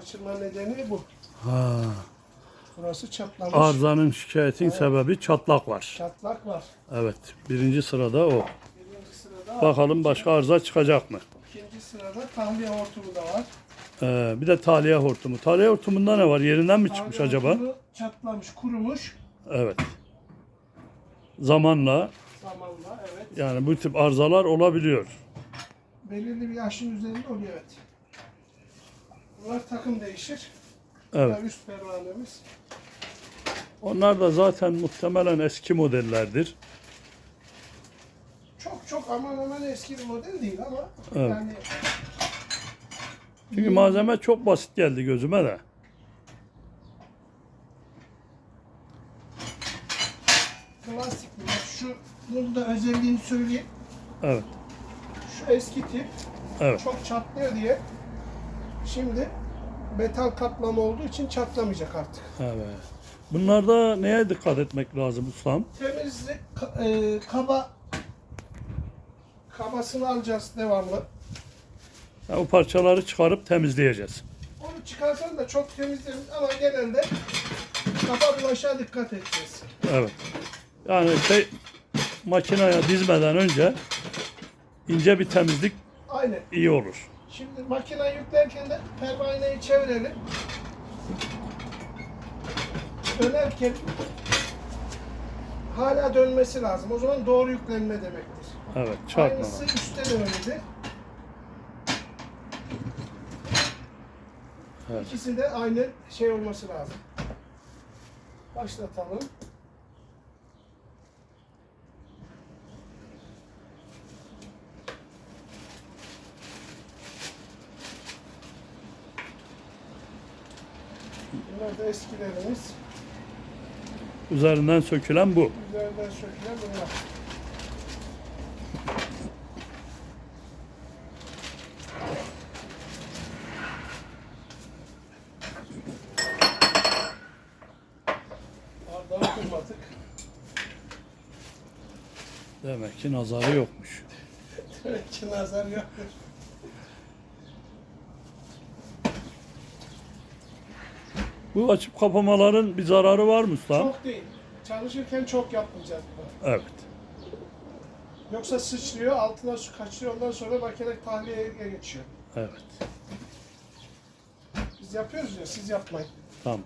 kaçırma nedeni bu. Ha. Burası çatlamış. Arızanın şikayetin sebebi çatlak var. Çatlak var. Evet. Birinci sırada o. Birinci sırada. Bakalım başka arıza çıkacak mı? İkinci sırada tahliye hortumu da var. Ee, bir de tahliye hortumu. Tahliye hortumunda ne var? Yerinden mi çıkmış Tahliye acaba? hortumu çatlamış, kurumuş Evet. Zamanla zamanla evet. yani bu tip arızalar olabiliyor. Belirli bir yaşın üzerinde oluyor evet. Bunlar takım değişir. Evet. Üst pervanemiz. Onlar da zaten muhtemelen eski modellerdir. Çok çok aman aman eski bir model değil ama Evet. yani Çünkü malzeme çok basit geldi gözüme de. klasik Şu bunun da özelliğini söyleyeyim. Evet. Şu eski tip Evet. çok çatlıyor diye şimdi metal kaplama olduğu için çatlamayacak artık. Evet. Bunlarda neye dikkat etmek lazım ustam? Temizlik e, kaba kabasını alacağız devamlı. Yani o parçaları çıkarıp temizleyeceğiz. Onu çıkarsan da çok temizleriz ama genelde kaba bulaşığa dikkat edeceğiz. Evet. Yani şey, makineye dizmeden önce ince bir temizlik Aynen. iyi olur. Şimdi makine yüklerken de pervaneyi çevirelim. Dönerken hala dönmesi lazım. O zaman doğru yüklenme demektir. Evet, çarpma. Aynısı üstte de öyledir. Evet. İkisi de aynı şey olması lazım. Başlatalım. Bunlar da eskilerimiz. Üzerinden sökülen bu. Üzerinden sökülen bunlar. Demek ki nazarı yokmuş. Demek ki nazar yoktur. Bu açıp kapamaların bir zararı var mı usta? Çok değil. Çalışırken çok yapmayacağız bunu. Evet. Yoksa sıçrıyor, altına su kaçıyor, ondan sonra makine tahliyeye geçiyor. Evet. Biz yapıyoruz ya, siz yapmayın. Tamam.